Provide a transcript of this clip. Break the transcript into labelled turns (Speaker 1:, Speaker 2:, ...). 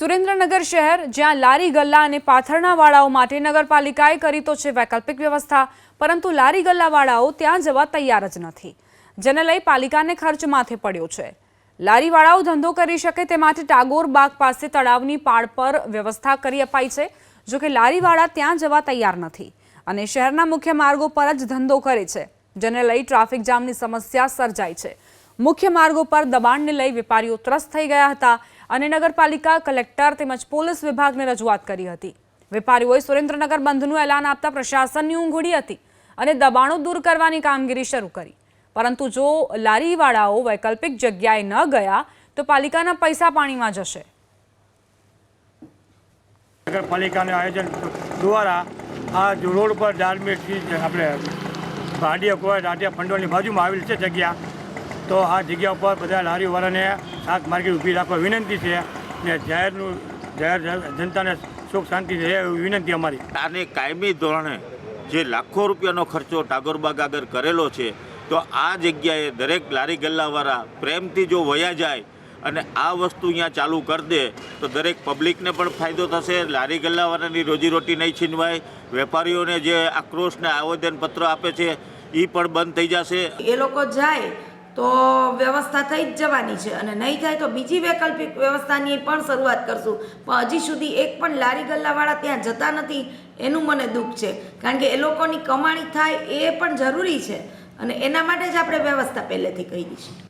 Speaker 1: સુરેન્દ્રનગર શહેર, જ્યાં લારી ગલ્લા અને પાથરણાવાળાઓ માટે નગરપાલિકાએ કરી તો છે વૈકલ્પિક વ્યવસ્થા, પરંતુ લારી ગલ્લાવાળાઓ ત્યાં જવા તૈયાર જ નથી. જેને લઈ પાલિકાને ખર્ચ માથે પડ્યો છે. લારીવાળાઓ ધંધો કરી શકે તે માટે ટાગોર બાગ પાસે તળાવની પાળ પર વ્યવસ્થા કરી અપાઈ છે, જો કે લારીવાળા ત્યાં જવા તૈયાર નથી અને શહેરના મુખ્ય માર્ગો પર જ ધંધો કરે છે, જેને લઈ ટ્રાફિક જામની સમસ્યા સર્જાય છે. મુખ્ય માર્ગો પર દબાણને લઈ વેપારીઓ ત્રસ્ત થઈ ગયા હતા અને નગરપાલિકા, કલેક્ટર તેમજ પોલીસ વિભાગને રજૂઆત કરી હતી. વેપારીઓએ સુરેન્દ્રનગર બંધનું એલાન આપતા પ્રશાસનની ઊંઘ ઉડી હતી અને દબાણો દૂર કરવાની કામગીરી શરૂ કરી. પરંતુ જો લારીવાળાઓ વૈકલ્પિક જગ્યાએ ન ગયા, તો પાલિકાના પૈસા પાણીમાં જશે.
Speaker 2: નગરપાલિકાના આયોજન દ્વારા આ રોડ પર ધાર્મિક આપણે ભાડિયા કોઈ રાટિયા ભંડોળની બાજુમાં આવેલી છે જગ્યા તો આ જગ્યા ઉપર બધા લારીવાળાને શાક માર્કેટ ઊભી રાખવા વિનંતી છે ને જાહેરનું જાહેર જનતાને સુખ શાંતિ રહે એવી વિનંતી અમારી.
Speaker 3: આને કાયમી ધોરણે જે લાખો રૂપિયાનો ખર્ચો ટાગોરબાગ આગળ કરેલો છે તો આ જગ્યાએ દરેક લારી ગલ્લાવાળા પ્રેમથી જો વયા જાય અને આ વસ્તુ અહીંયા ચાલુ કરી દે તો દરેક પબ્લિકને પણ ફાયદો થશે. લારી ગલ્લાવાળાની રોજીરોટી નહીં છીનવાય. વેપારીઓને જે આક્રોશને આવેદનપત્ર આપે છે એ પણ બંધ થઈ જશે.
Speaker 4: એ લોકો જાય તો વ્યવસ્થા થઈ જ જવાની છે અને નહીં થાય તો બીજી વૈકલ્પિક વ્યવસ્થાની પણ શરૂઆત કરશું. પણ હજી સુધી એક પણ લારી ગલ્લાવાળા ત્યાં જતા નથી, એનું મને દુઃખ છે. કારણ કે એ લોકોની કમાણી થાય એ પણ જરૂરી છે. અને એના માટે જ આપણે વ્યવસ્થા પહેલેથી કહી છે.